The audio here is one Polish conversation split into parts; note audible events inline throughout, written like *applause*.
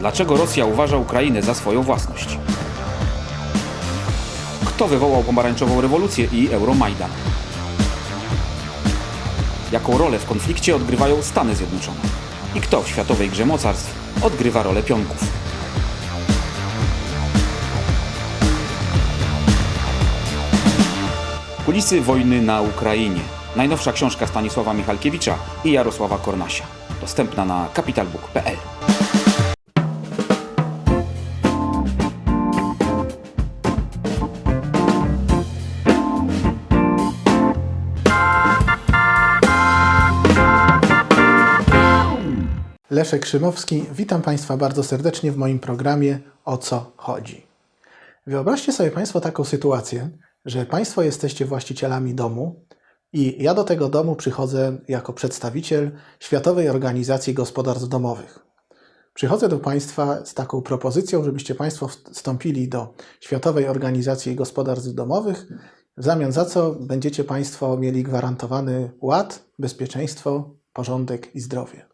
Dlaczego Rosja uważa Ukrainę za swoją własność? Kto wywołał pomarańczową rewolucję i Euromajdan? Jaką rolę w konflikcie odgrywają Stany Zjednoczone? I kto w światowej grze mocarstw odgrywa rolę pionków? Kulisy wojny na Ukrainie. Najnowsza książka Stanisława Michalkiewicza i Jarosława Kornasia. Dostępna na capitalbook.pl. Leszek Szymowski, witam Państwa bardzo serdecznie w moim programie O co chodzi. Wyobraźcie sobie Państwo taką sytuację, że Państwo jesteście właścicielami domu i ja do tego domu przychodzę jako przedstawiciel Światowej Organizacji Gospodarstw Domowych. Przychodzę do Państwa z taką propozycją, żebyście Państwo wstąpili do Światowej Organizacji Gospodarstw Domowych, w zamian za co będziecie Państwo mieli gwarantowany ład, bezpieczeństwo, porządek i zdrowie.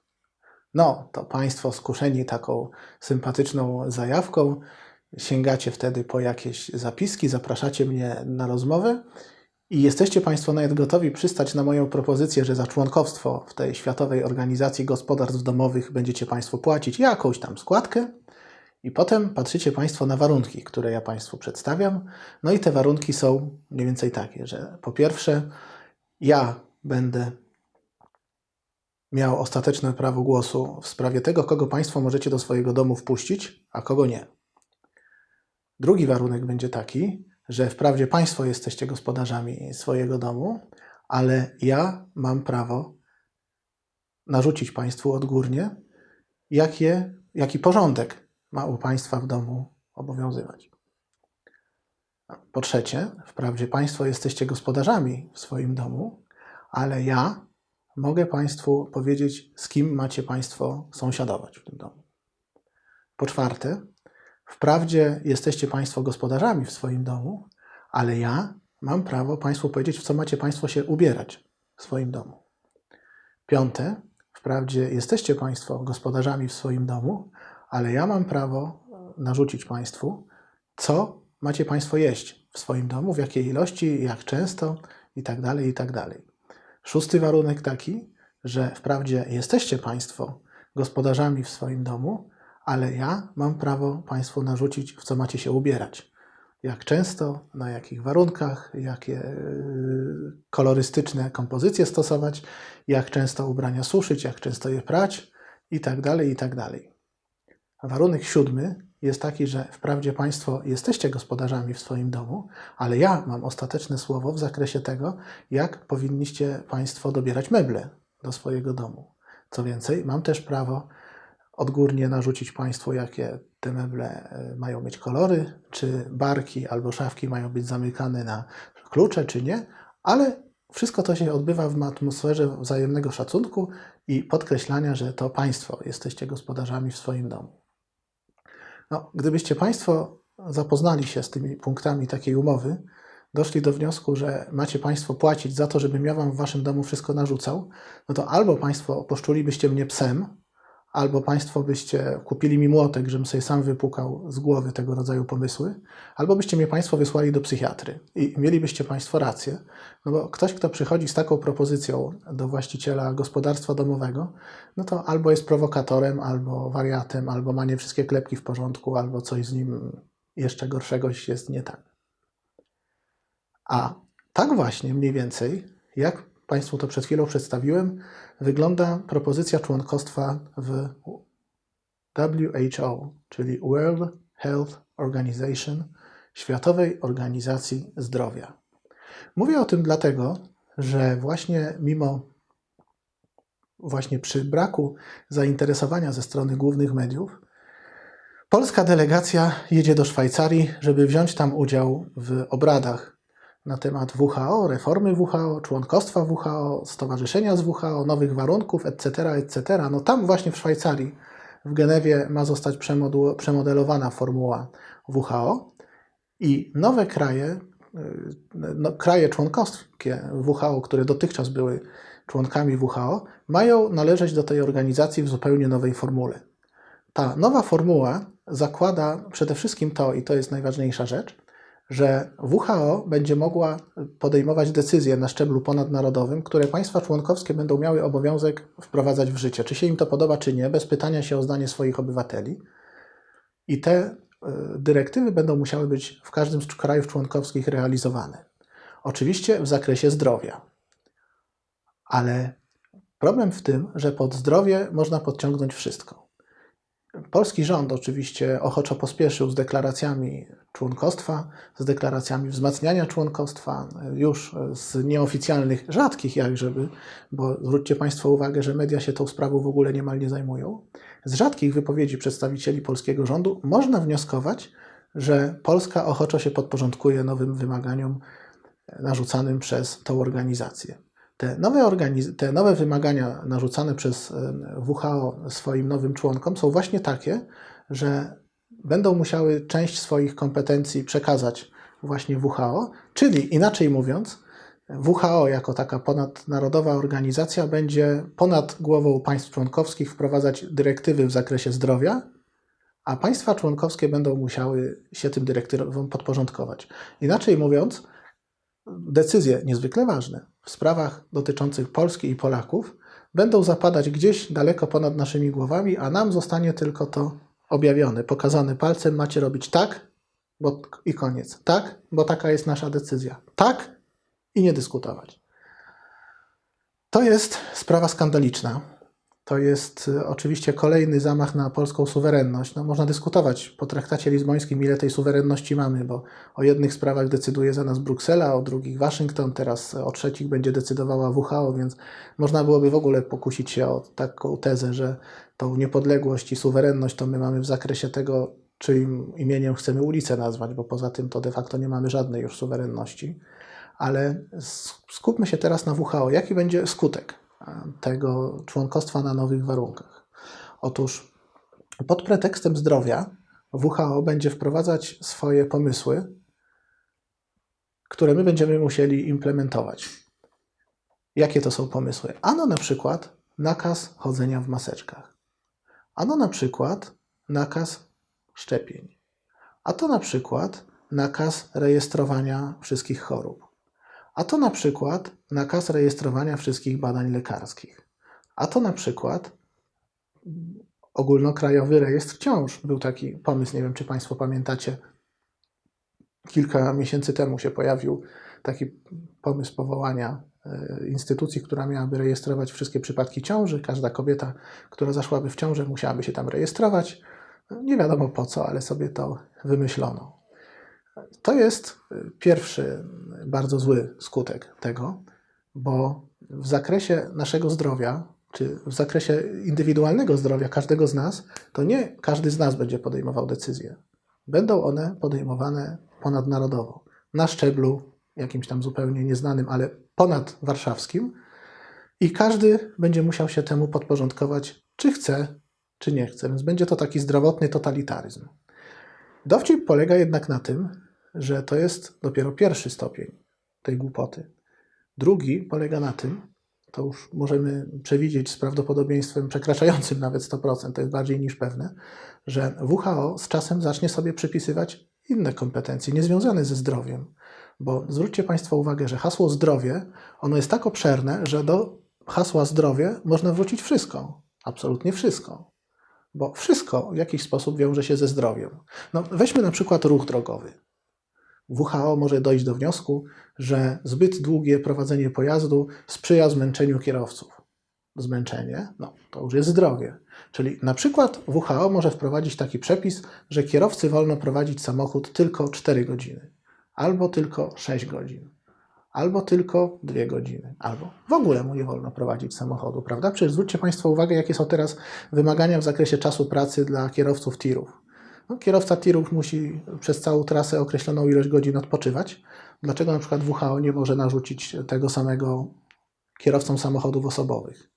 No, to Państwo skuszeni taką sympatyczną zajawką, sięgacie wtedy po jakieś zapiski, zapraszacie mnie na rozmowę i jesteście Państwo nawet gotowi przystać na moją propozycję, że za członkowstwo w tej Światowej Organizacji Gospodarstw Domowych będziecie Państwo płacić jakąś tam składkę i potem patrzycie Państwo na warunki, które ja Państwu przedstawiam. No i te warunki są mniej więcej takie, że po pierwsze ja będę miał ostateczne prawo głosu w sprawie tego, kogo Państwo możecie do swojego domu wpuścić, a kogo nie. Drugi warunek będzie taki, że wprawdzie Państwo jesteście gospodarzami swojego domu, ale ja mam prawo narzucić Państwu odgórnie, jakie, jaki porządek ma u Państwa w domu obowiązywać. Po trzecie, wprawdzie Państwo jesteście gospodarzami w swoim domu, ale ja mogę Państwu powiedzieć, z kim macie Państwo sąsiadować w tym domu. Po czwarte, wprawdzie jesteście Państwo gospodarzami w swoim domu, ale ja mam prawo Państwu powiedzieć, w co macie Państwo się ubierać w swoim domu. Piąte, wprawdzie jesteście Państwo gospodarzami w swoim domu, ale ja mam prawo narzucić Państwu, co macie Państwo jeść w swoim domu, w jakiej ilości, jak często i tak Szósty warunek taki, że wprawdzie jesteście Państwo gospodarzami w swoim domu, ale ja mam prawo Państwu narzucić, w co macie się ubierać. Jak często, na jakich warunkach, jakie yy, kolorystyczne kompozycje stosować, jak często ubrania suszyć, jak często je prać i tak dalej, i tak. Warunek siódmy jest taki, że wprawdzie Państwo jesteście gospodarzami w swoim domu, ale ja mam ostateczne słowo w zakresie tego, jak powinniście Państwo dobierać meble do swojego domu. Co więcej, mam też prawo odgórnie narzucić Państwu, jakie te meble e, mają mieć kolory, czy barki albo szafki mają być zamykane na klucze, czy nie, ale wszystko to się odbywa w atmosferze wzajemnego szacunku i podkreślania, że to Państwo jesteście gospodarzami w swoim domu. No, gdybyście Państwo zapoznali się z tymi punktami takiej umowy, doszli do wniosku, że macie Państwo płacić za to, żebym ja Wam w Waszym domu wszystko narzucał, no to albo Państwo poszczulibyście mnie psem, albo Państwo byście kupili mi młotek, żebym sobie sam wypukał z głowy tego rodzaju pomysły, albo byście mnie Państwo wysłali do psychiatry i mielibyście Państwo rację, no bo ktoś, kto przychodzi z taką propozycją do właściciela gospodarstwa domowego, no to albo jest prowokatorem, albo wariatem, albo ma nie wszystkie klepki w porządku, albo coś z nim jeszcze gorszego jest nie tak. A tak właśnie mniej więcej, jak Państwu to przed chwilą przedstawiłem, wygląda propozycja członkostwa w WHO, czyli World Health Organization, Światowej Organizacji Zdrowia. Mówię o tym dlatego, że właśnie mimo właśnie przy braku zainteresowania ze strony głównych mediów, polska delegacja jedzie do Szwajcarii, żeby wziąć tam udział w obradach na temat WHO, reformy WHO, członkostwa WHO, stowarzyszenia z WHO, nowych warunków, etc., etc. No tam właśnie w Szwajcarii, w Genewie ma zostać przemodelowana formuła WHO i nowe kraje, y, no, kraje członkowskie WHO, które dotychczas były członkami WHO, mają należeć do tej organizacji w zupełnie nowej formule. ta nowa formuła zakłada przede wszystkim to, i to jest najważniejsza rzecz, że WHO będzie mogła podejmować decyzje na szczeblu ponadnarodowym, które państwa członkowskie będą miały obowiązek wprowadzać w życie. Czy się im to podoba, czy nie, bez pytania się o zdanie swoich obywateli. I te y, dyrektywy będą musiały być w każdym z krajów członkowskich realizowane. Oczywiście w zakresie zdrowia. Ale problem w tym, że pod zdrowie można podciągnąć wszystko. Polski rząd oczywiście ochoczo pospieszył z deklaracjami członkostwa, z deklaracjami wzmacniania członkostwa, już z nieoficjalnych, rzadkich jak żeby, bo zwróćcie Państwo uwagę, że media się tą sprawą w ogóle niemal nie zajmują. Z rzadkich wypowiedzi przedstawicieli polskiego rządu można wnioskować, że Polska ochoczo się podporządkuje nowym wymaganiom narzucanym przez tą organizację. Te nowe, te nowe wymagania narzucane przez WHO swoim nowym członkom są właśnie takie, że będą musiały część swoich kompetencji przekazać właśnie WHO, czyli inaczej mówiąc, WHO jako taka ponadnarodowa organizacja będzie ponad głową państw członkowskich wprowadzać dyrektywy w zakresie zdrowia, a państwa członkowskie będą musiały się tym dyrektywom podporządkować. Inaczej mówiąc, decyzje niezwykle ważne w sprawach dotyczących Polski i Polaków będą zapadać gdzieś daleko ponad naszymi głowami, a nam zostanie tylko to objawione, pokazane palcem, macie robić tak bo, i koniec. Tak, bo taka jest nasza decyzja. Tak i nie dyskutować. To jest sprawa skandaliczna. To jest y, oczywiście kolejny zamach na polską suwerenność. No, można dyskutować po traktacie lizbońskim, ile tej suwerenności mamy, bo o jednych sprawach decyduje za nas Bruksela, o drugich Waszyngton, teraz o trzecich będzie decydowała WHO, więc można byłoby w ogóle pokusić się o taką tezę, że tą niepodległość i suwerenność to my mamy w zakresie tego, czyim imieniem chcemy ulicę nazwać, bo poza tym to de facto nie mamy żadnej już suwerenności. Ale skupmy się teraz na WHO. Jaki będzie skutek e, tego członkostwa na nowych warunkach? Otóż pod pretekstem zdrowia WHO będzie wprowadzać swoje pomysły, które my będziemy musieli implementować. Jakie to są pomysły? Ano na przykład nakaz chodzenia w maseczkach. Ano na przykład nakaz szczepień. A to na przykład nakaz rejestrowania wszystkich chorób. A to na przykład nakaz rejestrowania wszystkich badań lekarskich. A to na przykład ogólnokrajowy rejestr ciąż. Był taki pomysł, nie wiem czy Państwo pamiętacie. Kilka miesięcy temu się pojawił taki pomysł powołania e, instytucji, która miałaby rejestrować wszystkie przypadki ciąży. Każda kobieta, która zaszłaby w ciążę, musiałaby się tam rejestrować. Nie wiadomo po co, ale sobie to wymyślono. To jest y, pierwszy bardzo zły skutek tego, bo w zakresie naszego zdrowia, czy w zakresie indywidualnego zdrowia każdego z nas, to nie każdy z nas będzie podejmował decyzje. Będą one podejmowane ponadnarodowo, na szczeblu jakimś tam zupełnie nieznanym, ale ponadwarszawskim i każdy będzie musiał się temu podporządkować, czy chce, czy nie chce. Więc będzie to taki zdrowotny totalitaryzm. Dowcip polega jednak na tym, że to jest dopiero pierwszy stopień tej głupoty. Drugi polega na tym, to już możemy przewidzieć z prawdopodobieństwem przekraczającym nawet 100%, to jest bardziej niż pewne, że WHO z czasem zacznie sobie przypisywać inne kompetencje niezwiązane ze zdrowiem. Bo zwróćcie Państwo uwagę, że hasło zdrowie, ono jest tak obszerne, że do hasła zdrowie można wrzucić wszystko, absolutnie wszystko bo wszystko w jakiś sposób wiąże się ze zdrowiem. No, weźmy na przykład ruch drogowy. WHO może dojść do wniosku, że zbyt długie prowadzenie pojazdu sprzyja zmęczeniu kierowców. Zmęczenie, no to już jest zdrowie. Czyli na przykład WHO może wprowadzić taki przepis, że kierowcy wolno prowadzić samochód tylko 4 godziny, albo tylko 6 godzin, albo tylko 2 godziny, albo w ogóle mu nie wolno prowadzić samochodu, prawda? Przecież zwróćcie Państwo uwagę, jakie są teraz wymagania w zakresie czasu pracy dla kierowców tirów. No, kierowca tirów musi przez całą trasę określoną ilość godzin odpoczywać. Dlaczego na przykład WHO nie może narzucić tego samego kierowcom samochodów osobowych?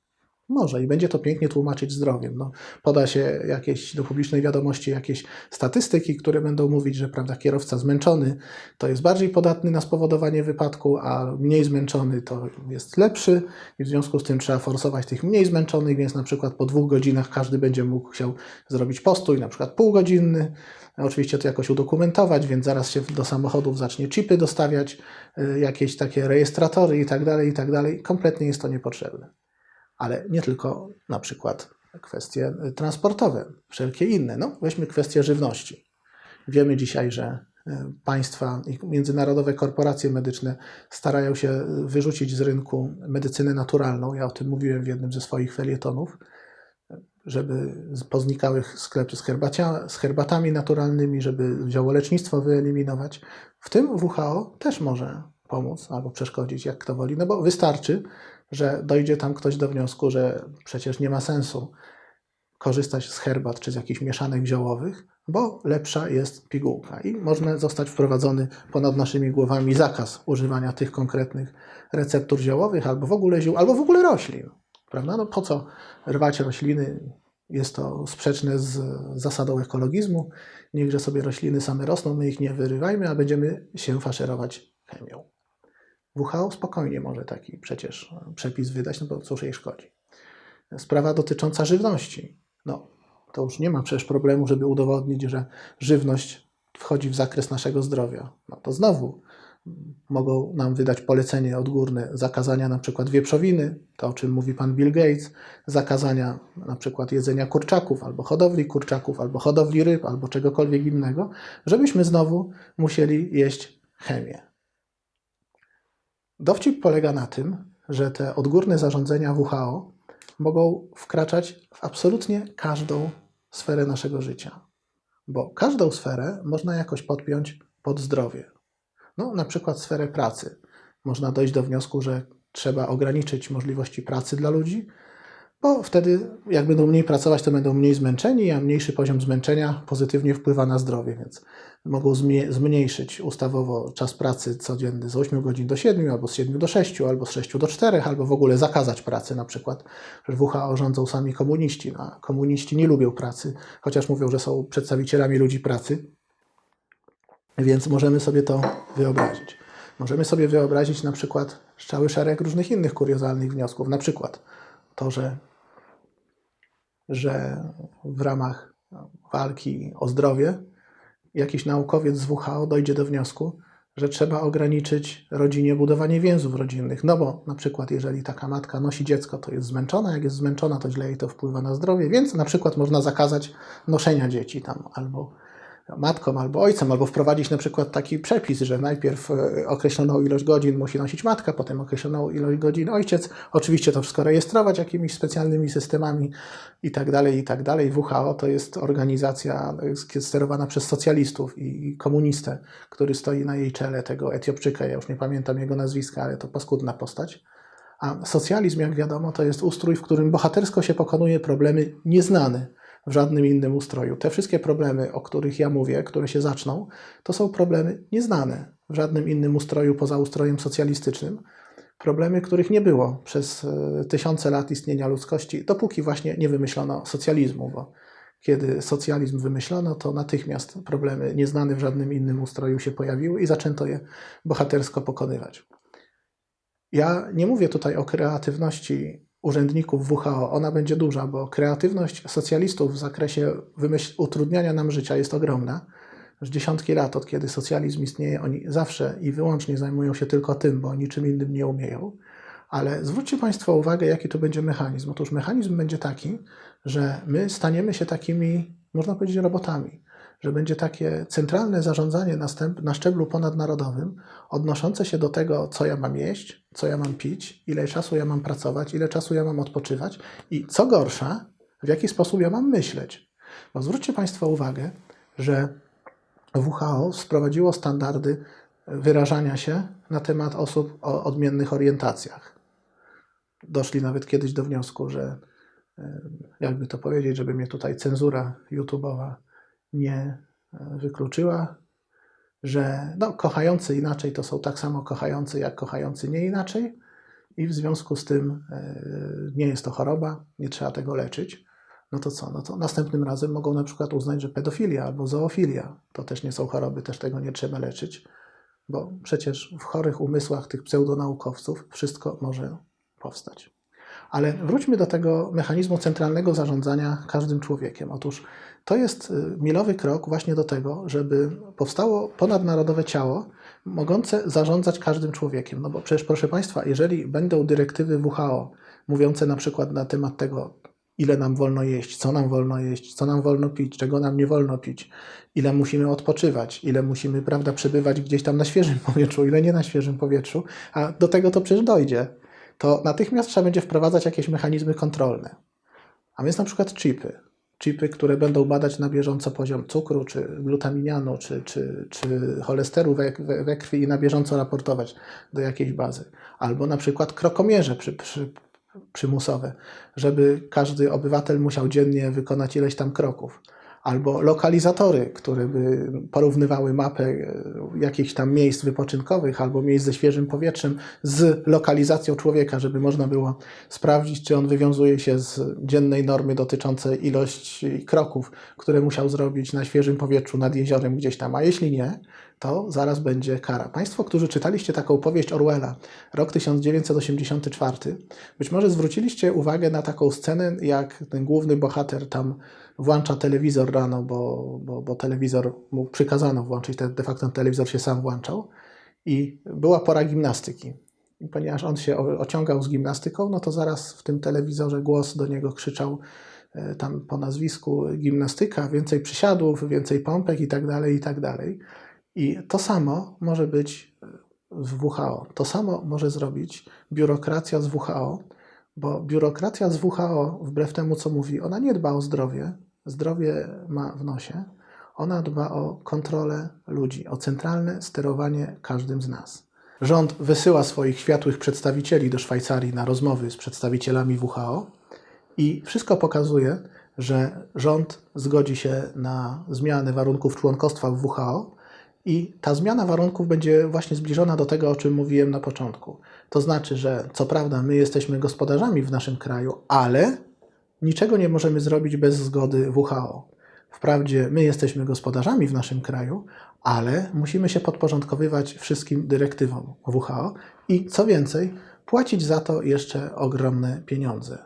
Może i będzie to pięknie tłumaczyć zdrowiem. No, poda się jakieś do publicznej wiadomości jakieś statystyki, które będą mówić, że prawda, kierowca zmęczony to jest bardziej podatny na spowodowanie wypadku, a mniej zmęczony to jest lepszy i w związku z tym trzeba forsować tych mniej zmęczonych, więc na przykład po dwóch godzinach każdy będzie mógł chciał zrobić postój, na przykład półgodzinny. Oczywiście to jakoś udokumentować, więc zaraz się do samochodów zacznie chipy dostawiać, y, jakieś takie rejestratory i tak dalej, i tak dalej. Kompletnie jest to niepotrzebne. Ale nie tylko na przykład kwestie y, transportowe, wszelkie inne. No, weźmy kwestię żywności. Wiemy dzisiaj, że y, państwa i międzynarodowe korporacje medyczne starają się y, wyrzucić z rynku medycynę naturalną. Ja o tym mówiłem w jednym ze swoich felietonów, żeby poznikały sklepy z, herbacia, z herbatami naturalnymi, żeby ziołolecznictwo wyeliminować. W tym WHO też może pomóc albo przeszkodzić, jak kto woli, no bo wystarczy, że dojdzie tam ktoś do wniosku, że przecież nie ma sensu korzystać z herbat czy z jakichś mieszanek ziołowych, bo lepsza jest pigułka i można zostać wprowadzony ponad naszymi głowami zakaz używania tych konkretnych receptur ziołowych albo w ogóle ziół, albo w ogóle roślin. Prawda? No po co rwać rośliny? Jest to sprzeczne z zasadą ekologizmu. Niechże sobie rośliny same rosną, my ich nie wyrywajmy, a będziemy się faszerować chemią. WHO spokojnie może taki przecież przepis wydać, no bo cóż jej szkodzi. Sprawa dotycząca żywności. No, to już nie ma przecież problemu, żeby udowodnić, że żywność wchodzi w zakres naszego zdrowia. No to znowu mogą nam wydać polecenie odgórne zakazania na przykład wieprzowiny, to o czym mówi pan Bill Gates, zakazania na przykład jedzenia kurczaków, albo hodowli kurczaków, albo hodowli ryb, albo czegokolwiek innego, żebyśmy znowu musieli jeść chemię. Dowcip polega na tym, że te odgórne zarządzenia WHO mogą wkraczać w absolutnie każdą sferę naszego życia, bo każdą sferę można jakoś podpiąć pod zdrowie. No, na przykład sferę pracy. Można dojść do wniosku, że trzeba ograniczyć możliwości pracy dla ludzi, bo wtedy, jak będą mniej pracować, to będą mniej zmęczeni, a mniejszy poziom zmęczenia pozytywnie wpływa na zdrowie, więc mogą zmniejszyć ustawowo czas pracy codzienny z 8 godzin do 7, albo z 7 do 6, albo z 6 do 4, albo w ogóle zakazać pracy, na przykład, że WHO rządzą sami komuniści, no, a komuniści nie lubią pracy, chociaż mówią, że są przedstawicielami ludzi pracy, więc możemy sobie to wyobrazić. Możemy sobie wyobrazić na przykład cały szereg różnych innych kuriozalnych wniosków, na przykład to, że, że w ramach walki o zdrowie jakiś naukowiec z WHO dojdzie do wniosku, że trzeba ograniczyć rodzinie budowanie więzów rodzinnych. No bo na przykład, jeżeli taka matka nosi dziecko, to jest zmęczona, jak jest zmęczona, to źle jej to wpływa na zdrowie, więc na przykład można zakazać noszenia dzieci tam albo matką, albo ojcem, albo wprowadzić na przykład taki przepis, że najpierw e, określoną ilość godzin musi nosić matka, potem określoną ilość godzin ojciec. Oczywiście to wszystko rejestrować jakimiś specjalnymi systemami i tak dalej, i tak dalej. WHO to jest organizacja e, sterowana przez socjalistów i komunistę, który stoi na jej czele, tego Etiopczyka, ja już nie pamiętam jego nazwiska, ale to paskudna postać. A socjalizm, jak wiadomo, to jest ustrój, w którym bohatersko się pokonuje problemy nieznane w żadnym innym ustroju. Te wszystkie problemy, o których ja mówię, które się zaczną, to są problemy nieznane w żadnym innym ustroju poza ustrojem socjalistycznym. Problemy, których nie było przez e, tysiące lat istnienia ludzkości, dopóki właśnie nie wymyślono socjalizmu, bo kiedy socjalizm wymyślono, to natychmiast problemy nieznane w żadnym innym ustroju się pojawiły i zaczęto je bohatersko pokonywać. Ja nie mówię tutaj o kreatywności urzędników WHO, ona będzie duża, bo kreatywność socjalistów w zakresie utrudniania nam życia jest ogromna. Już dziesiątki lat, od kiedy socjalizm istnieje, oni zawsze i wyłącznie zajmują się tylko tym, bo niczym innym nie umieją. Ale zwróćcie Państwo uwagę, jaki to będzie mechanizm. Otóż mechanizm będzie taki, że my staniemy się takimi, można powiedzieć, robotami. Że będzie takie centralne zarządzanie następ, na szczeblu ponadnarodowym, odnoszące się do tego, co ja mam jeść, co ja mam pić, ile czasu ja mam pracować, ile czasu ja mam odpoczywać i co gorsza, w jaki sposób ja mam myśleć. Bo zwróćcie Państwo uwagę, że WHO wprowadziło standardy wyrażania się na temat osób o odmiennych orientacjach. Doszli nawet kiedyś do wniosku, że jakby to powiedzieć, żeby mnie tutaj cenzura YouTube'owa nie e, wykluczyła, że no, kochający inaczej to są tak samo kochający, jak kochający nie inaczej. i w związku z tym e, nie jest to choroba, nie trzeba tego leczyć, no to co? No to następnym razem mogą na przykład uznać, że pedofilia albo zoofilia to też nie są choroby, też tego nie trzeba leczyć, bo przecież w chorych umysłach tych pseudonaukowców wszystko może powstać. Ale wróćmy do tego mechanizmu centralnego zarządzania każdym człowiekiem. Otóż to jest y, milowy krok właśnie do tego, żeby powstało ponadnarodowe ciało mogące zarządzać każdym człowiekiem. No bo przecież, proszę Państwa, jeżeli będą dyrektywy WHO mówiące na przykład na temat tego, ile nam wolno jeść, co nam wolno jeść, co nam wolno pić, czego nam nie wolno pić, ile musimy odpoczywać, ile musimy, prawda, przebywać gdzieś tam na świeżym *laughs* powietrzu, ile nie na świeżym powietrzu, a do tego to przecież dojdzie, to natychmiast trzeba będzie wprowadzać jakieś mechanizmy kontrolne. A więc na przykład chipy. Chipy, które będą badać na bieżąco poziom cukru, czy glutaminianu, czy, czy, czy cholesterolu we, we, we krwi i na bieżąco raportować do jakiejś bazy. Albo na przykład krokomierze przy, przy, przymusowe, żeby każdy obywatel musiał dziennie wykonać ileś tam kroków. Albo lokalizatory, które by porównywały mapę e, jakichś tam miejsc wypoczynkowych albo miejsc ze świeżym powietrzem z lokalizacją człowieka, żeby można było sprawdzić, czy on wywiązuje się z dziennej normy dotyczącej ilości kroków, które musiał zrobić na świeżym powietrzu nad jeziorem gdzieś tam. A jeśli nie, to zaraz będzie kara. Państwo, którzy czytaliście taką powieść Orwella, rok 1984, być może zwróciliście uwagę na taką scenę, jak ten główny bohater tam włącza telewizor rano, bo, bo, bo telewizor mu przykazano włączyć, te- de facto ten telewizor się sam włączał i była pora gimnastyki. I ponieważ on się ociągał z gimnastyką, no to zaraz w tym telewizorze głos do niego krzyczał e, tam po nazwisku gimnastyka, więcej przysiadów, więcej pompek i tak dalej, i tak dalej. I to samo może być w WHO. To samo może zrobić biurokracja z WHO, bo biurokracja z WHO, wbrew temu co mówi, ona nie dba o zdrowie, zdrowie ma w nosie, ona dba o kontrolę ludzi, o centralne sterowanie każdym z nas. Rząd wysyła swoich światłych przedstawicieli do Szwajcarii na rozmowy z przedstawicielami WHO i wszystko pokazuje, że rząd zgodzi się na zmianę warunków członkostwa w WHO i ta zmiana warunków będzie właśnie zbliżona do tego, o czym mówiłem na początku. To znaczy, że co prawda my jesteśmy gospodarzami w naszym kraju, ale niczego nie możemy zrobić bez zgody WHO. Wprawdzie my jesteśmy gospodarzami w naszym kraju, ale musimy się podporządkowywać wszystkim dyrektywom WHO i co więcej, płacić za to jeszcze ogromne pieniądze.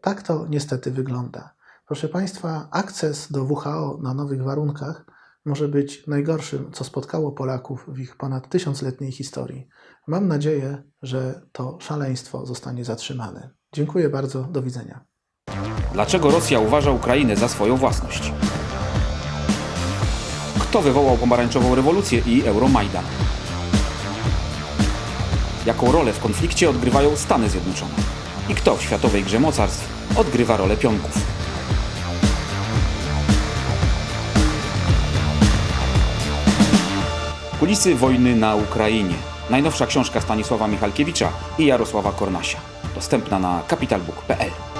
Tak to niestety wygląda. Proszę Państwa, akces do WHO na nowych warunkach może być najgorszym, co spotkało Polaków w ich ponad tysiącletniej historii. Mam nadzieję, że to szaleństwo zostanie zatrzymane. Dziękuję bardzo, do widzenia. Dlaczego Rosja uważa Ukrainę za swoją własność? Kto wywołał pomarańczową rewolucję i Euromajdan? Jaką rolę w konflikcie odgrywają Stany Zjednoczone? I kto w światowej grze mocarstw odgrywa rolę pionków? Kulisy wojny na Ukrainie. Najnowsza książka Stanisława Michalkiewicza i Jarosława Kornasia. Dostępna na kapitalbook.pl